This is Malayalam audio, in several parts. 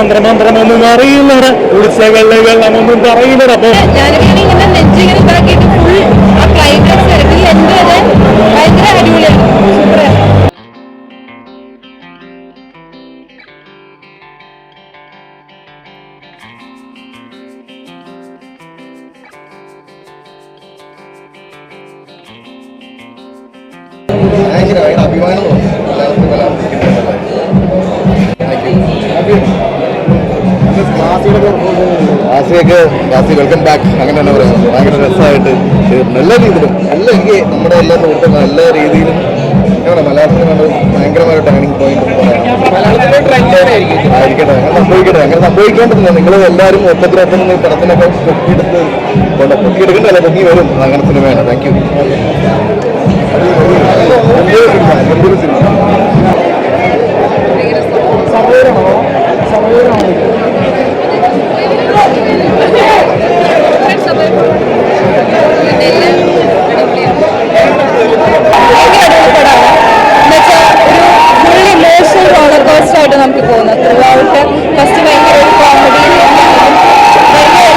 മന്ത്രമന്ത്രമൊന്നും അറിയില്ലട കുളിച്ചകളിലെ വെള്ളമൊന്നും അറിയില്ലട അപ്പൊ ഞാനൊക്കെയാണ് ഇങ്ങനെ നെഞ്ചിങ്ങനെ ആസിയൊക്കെ ആസി വെൽക്കം ബാക്ക് അങ്ങനെ തന്നെ പറയാം. ഭയങ്കര രസമായിട്ട് നല്ല രീതിയിലും നല്ല എനിക്ക് നമ്മുടെ എല്ലാ സുഹൃത്തും നല്ല രീതിയിലും എങ്ങനെ മലയാളത്തിൽ കണ്ട് ഭയങ്കരമായ ടേണിംഗ് പോയിന്റ് ആയിരിക്കട്ടെ അങ്ങനെ സംഭവിക്കട്ടെ അങ്ങനെ സംഭവിക്കേണ്ടതില്ല. നിങ്ങൾ എല്ലാവരും ഒപ്പത്തിനൊപ്പം ഈ പടത്തിനൊക്കെ പൊക്കിയെടുത്ത് കൊണ്ട് പൊക്കിയെടുക്കേണ്ടതല്ല? പൊക്കി വരും. അങ്ങനെ സിനിമയാണ്. താങ്ക് യു സിനിമ ഗംഭീര സിനിമ ഫുൾ ഇമോഷണൽ റോളർ കോസ്റ്റർ ആയിട്ട് നമുക്ക് പോകുന്നത് ത്രൂ ഔട്ട് ഫസ്റ്റ് ഭയങ്കര ഒരു കോമഡി ഭയങ്കര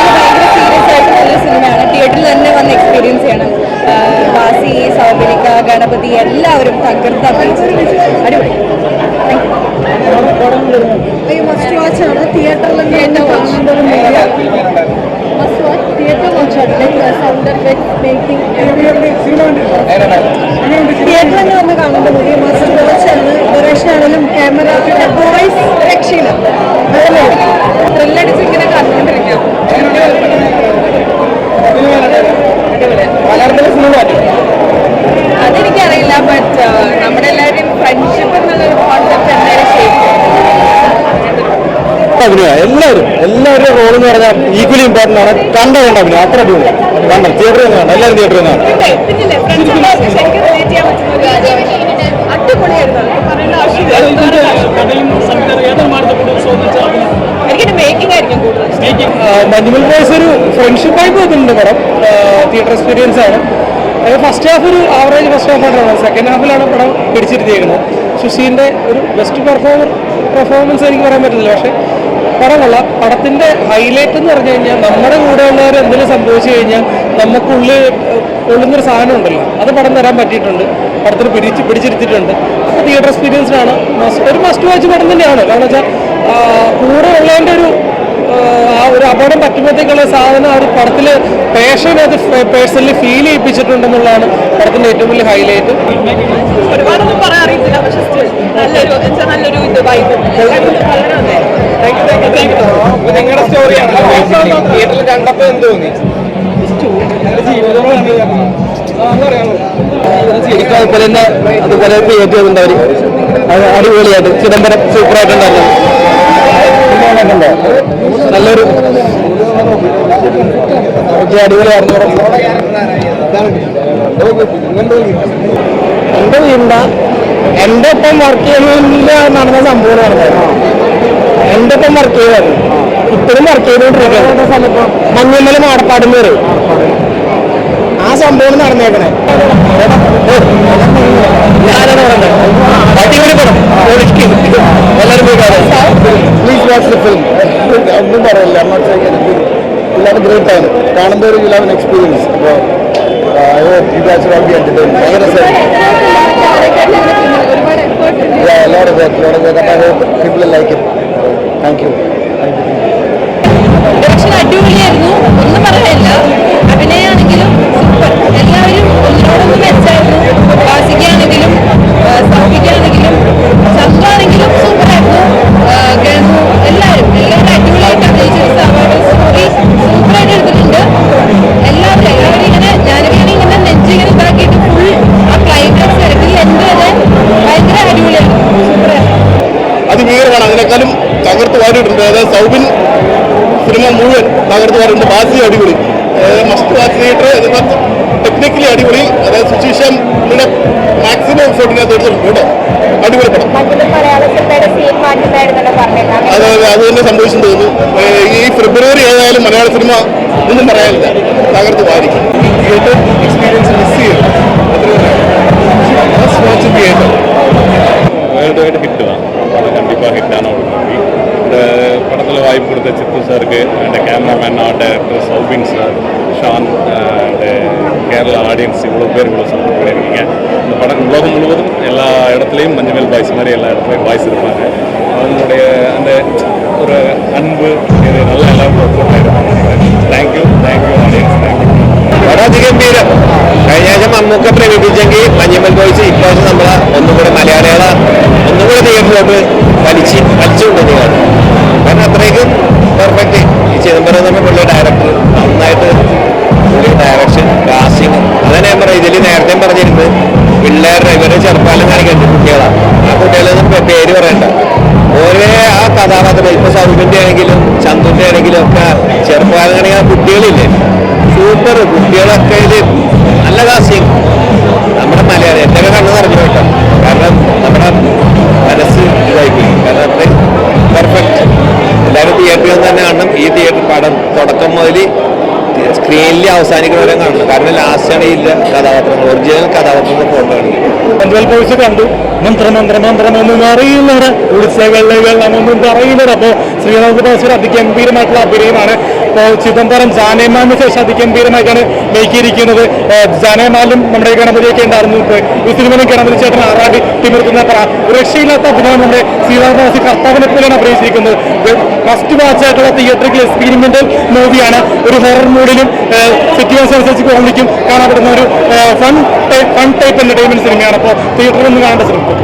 സീരിയസ് ആയിട്ട് നല്ല സിനിമയാണ് തിയേറ്ററിൽ തന്നെ വന്ന് എക്സ്പീരിയൻസ് ചെയ്യണം ആ, വാസി സൗബലിക ഗണപതി എല്ലാവരും തകർത്ത് അഭിനയിച്ചിട്ടുണ്ട് അടിപൊളി മസ്റ്റ് വാച്ച് ആണ് തിയേറ്ററിൽ തന്നെ കാണേണ്ട ഒരു മസ്റ്റ് വാച്ച് തിയേറ്റർ വാച്ച് ആണ് ലൈക്ക് സൗണ്ട് എഫക്ട് മേക്കിംഗ് തിയേറ്ററിൽ തന്നെ വന്ന് കാണേണ്ട മൂവി മസ്റ്റ് വാച്ച് ആണ് ഡയറക്ഷൻ ആണെങ്കിലും ക്യാമറ വോയിസ് രക്ഷയില്ല ത്രില്ലടിച്ച് ഇങ്ങനെ കണ്ടുകൊണ്ടിരിക്കാം മലയാളത്തിലെ സിനിമ അതെനിക്കറിയില്ല ബട്ട് നമ്മുടെ എല്ലാവരുടെയും ഫ്രണ്ട്ഷിപ്പ് എന്നുള്ളൊരു കോൺസെപ്റ്റ് എന്തായാലും ശരി അഭിനയ എല്ലാവരുടെ റോൾ എന്ന് പറഞ്ഞാൽ ഈക്വലി ഇമ്പോർട്ടന്റ് ആണ്. കണ്ട കണ്ട അഭിനയം അത്ര അടിപൊളി കണ്ട തിയേറ്ററിൽ നിന്ന് കണ്ട. എല്ലാവരും തിയേറ്ററിൽ നിന്ന് കാണും പിന്നില്ലേ ഫ്രണ്ട്സ് ശരിക്കും റിലേറ്റ് ചെയ്യാൻ പറ്റുന്ന ഒരു കാര്യമാണ്. അടിപൊളിയായിരുന്നു. അത് പറയേണ്ട ആവശ്യമില്ല. എനിക്കിന്റെ മേക്കിംഗ് ആയിരിക്കും കൂടുതൽ ഇഷ്ടം. മഞ്ഞുമൽ ബോയ്സ് ഒരു ഫ്രണ്ട്ഷിപ്പ് ആയി പോകുന്നുണ്ട് പടം. തിയേറ്റർ എക്സ്പീരിയൻസ് ആണ്. ഫസ്റ്റ് ഹാഫ് ഒരു ആവറേജ് ഫസ്റ്റ് ഹാഫ് ആണ് സെക്കൻഡ് ഹാഫിലാണ് പടം പിടിച്ചിരുത്തിയേക്കുന്നത്. സുശീലിന്റെ ഒരു ബെസ്റ്റ് പെർഫോമർ പെർഫോമൻസ് എനിക്ക് പറയാൻ പറ്റില്ല. പക്ഷെ പടം കൊള്ളാം പടത്തിന്റെ ഹൈലൈറ്റ് എന്ന് പറഞ്ഞു കഴിഞ്ഞാൽ നമ്മുടെ കൂടെ ഉള്ളവർ എന്തെങ്കിലും സംഭവിച്ചു കഴിഞ്ഞാൽ നമുക്കുള്ളിൽ കൊള്ളുന്നൊരു സാധനം ഉണ്ടല്ലോ. അത് പടം തരാൻ പറ്റിയിട്ടുണ്ട്. പടത്തിന് പിടിച്ച് പിടിച്ചിരുത്തിയിട്ടുണ്ട്. അപ്പോൾ തിയേറ്റർ എക്സ്പീരിയൻസിനാണ് മസ്റ്റ് ഒരു മസ്റ്റ് വാച്ച് പടം തന്നെയാണ്. കാരണം വെച്ചാൽ കൂടെ ഉള്ളതിന്റെ ഒരു ആ ഒരു അപകടം പറ്റുമ്പോഴത്തേക്കുള്ള സാധനം ആ ഒരു പടത്തിൽ പേഷൻ അത് പേഴ്സണലി ഫീൽ ചെയ്യിപ്പിച്ചിട്ടുണ്ടെന്നുള്ളതാണ് പടത്തിന്റെ ഏറ്റവും വലിയ ഹൈലൈറ്റ് ഒരുപാടൊന്നും നിങ്ങളുടെ സ്റ്റോറിയാണ് തിയേറ്ററിൽ കണ്ടപ്പോ എന്ത് തോന്നി ശരിക്കും അതുപോലെ തന്നെ അതുപോലെ ക്രിയേറ്റ് ചെയ്തിട്ടുണ്ട് അവർ അത് അടിപൊളിയായിട്ട് ചിദംബരം സൂപ്പറായിട്ടുണ്ടായിരുന്നു നല്ലൊരു ഓക്കെ അടിപൊളിയായിരുന്നു. എന്റെ വീണ്ട എന്റെ ഒപ്പം വർക്ക് ചെയ്യുന്നതിന്റെ നടന്ന സംഭവം നടന്നത് എന്റെ ഒപ്പം വർക്ക് ചെയ്തായിരുന്നു ഇപ്പോഴും വർക്ക് ചെയ്തോണ്ടിരിക്കുകയാണ്. മഞ്ഞുമല മാടപ്പാടും പേര് ആ സംഭവം നടന്നേക്കണേ. ഞാനാണ് പറഞ്ഞത്. അടിപൊളി പടം. ഒഴുക്കി എല്ലാവരും പോയി പ്ലീസ് വാച്ച് ദ ഫിലിം ഒന്നും പറയില്ല. ഇല്ലാതെ ഗ്രേറ്റ് ആണ് കാണുമ്പോൾ ഒരു എക്സ്പീരിയൻസ് അപ്പോൾ I hope you guys will be entertain ഭയങ്കര ನೋಡ್ಬೇಕು ನೋಡ್ಬೇಕಂತ ಲೈಕ್ ಸಿಗ್ಲಿಲ್ಲ ಥ್ಯಾಂಕ್ ಯು തകർത്ത് വാരിയിട്ടുണ്ട് അതായത് സൗബിൻ സിനിമ മുഴുവൻ തകർത്ത് വാരിയിട്ടുണ്ട് ബാസി അടിപൊളി. മസ്റ്റ് വാച്ച് തിയേറ്റർ ടെക്നിക്കലി അടിപൊളി. അതായത് സുശീഷം പുള്ളിയുടെ മാക്സിമം എഫേർട്ടിനകത്ത് എടുത്തിട്ടുണ്ട് കേട്ടോ. അടിപൊളി പടം. അതെ അതെ അത് തന്നെ സന്തോഷം തോന്നുന്നു. ഈ ഫെബ്രുവരി ഏതായാലും മലയാള സിനിമ ഒന്നും പറയാനില്ല. തകർത്ത് art director Soubin sir Shaan and Kerala audience இவ்வளோ பேர் இவ்வளோ சப்போர்ட் பண்ணியிருக்கீங்க. இந்த படம் உலகம் முழுவதும் எல்லா இடத்துலையும் மஞ்சள் பாய்ஸ் மாதிரி எல்லா இடத்துலையும் பாய்ஸ் இருப்பாங்க. அவங்களுடைய அந்த ஒரு அன்பு இது நல்லா எல்லாரும் support ஆகிருப்பாங்க thank you thank you audience thank you വളരെഗംഭീരം കഴിഞ്ഞ ആഴ്ച മമ്മൂക്ക പ്രകടിപ്പിച്ചെങ്കിൽ മഞ്ഞമ്മൽ ബോയ്സ് ഇപ്രാവശ്യം നമ്മൾ ഒന്നുകൂടെ മലയാളികളെ ഒന്നുകൂടെ തിയേറ്ററിലോട്ട് വലിച്ച് വലിച്ചുകൊണ്ടിരിക്കുകയാണ് കാരണം അത്രയ്ക്കും പെർഫെക്റ്റ് ചിദംബരം പറഞ്ഞ പുള്ളിയുടെ ഡയറക്ടർ നന്നായിട്ട് പുള്ളി ഡയറക്ഷൻ കാസ്റ്റിംഗ് അതന്നെ ഞാൻ പറയാം ഇതിൽ നേരത്തെ പറഞ്ഞിരുന്നത് പിള്ളേരുടെ ഇവരെ ചെറുപ്പാലം കാണിക്കേണ്ട കുട്ടികളാണ് ആ കുട്ടികളൊന്നും പേര് പറയണ്ട. ഓരോ ആ കഥാപാത്രം ഇപ്പൊ സൗബിന്റെ ആണെങ്കിലും ചന്തുന്റെ ആണെങ്കിലും ഒക്കെ ചെറുപ്പകാലം കാണിക്കുന്ന കുട്ടികളില്ലേ? സൂപ്പർ കുട്ടികളൊക്കെ ഇത് അവസാനിക്കുന്ന വരെ കാണണം കാരണം ലാസ്റ്റാണ് ഇല്ല കഥാപാത്രങ്ങൾ ഒറിജിനൽ കഥാപാത്രങ്ങൾ ഫോട്ടോ കണ്ടു. മന്ത്രം മന്ത്രം മന്ത്രം ഒന്നും അറിയുന്നത് ഉത്സവങ്ങളിൽ വെള്ളമൊന്നും പറയുന്നത് അപ്പോൾ ശ്രീനാഥ് ബാസുര അതിഗംഭീരമായിട്ടുള്ള അഭിനയമാണ്. ചിദംബരം ജാനേമാലിന് ശേഷം അതിഗംഭീരമായിട്ടാണ് നയിക്കിയിരിക്കുന്നത് ജാനേമാലും നമ്മുടെ ഗണപതിയൊക്കെ ഉണ്ടായിരുന്നു. ഇപ്പോൾ ഈ സിനിമയിലും ഗണപതി ചേട്ടൻ ആറാടി തിമിർക്കുന്ന രക്ഷയില്ലാത്ത അഭിനയം നമ്മുടെ ശ്രീരാമദാസി കർത്താവിനെ പോലെയാണ് അഭിനയിച്ചിരിക്കുന്നത്. ഫസ്റ്റ് വാച്ച് ആയിട്ടുള്ള തിയേറ്ററിൽ എക്സ്പീരിമെന്റൽ മൂവിയാണ് ഒരു ഹൊറർ മൂഡിലും സിറ്റുവേഷൻ അനുസരിച്ച് കോമഡിക്കും കാണപ്പെടുന്ന ഒരു ഫൺ ഫൺ ടൈപ്പ് എന്റർടൈൻമെന്റ് സിനിമയാണ് അപ്പോൾ തിയേറ്ററിൽ ഒന്ന് കാണേണ്ട ശ്രമിക്കും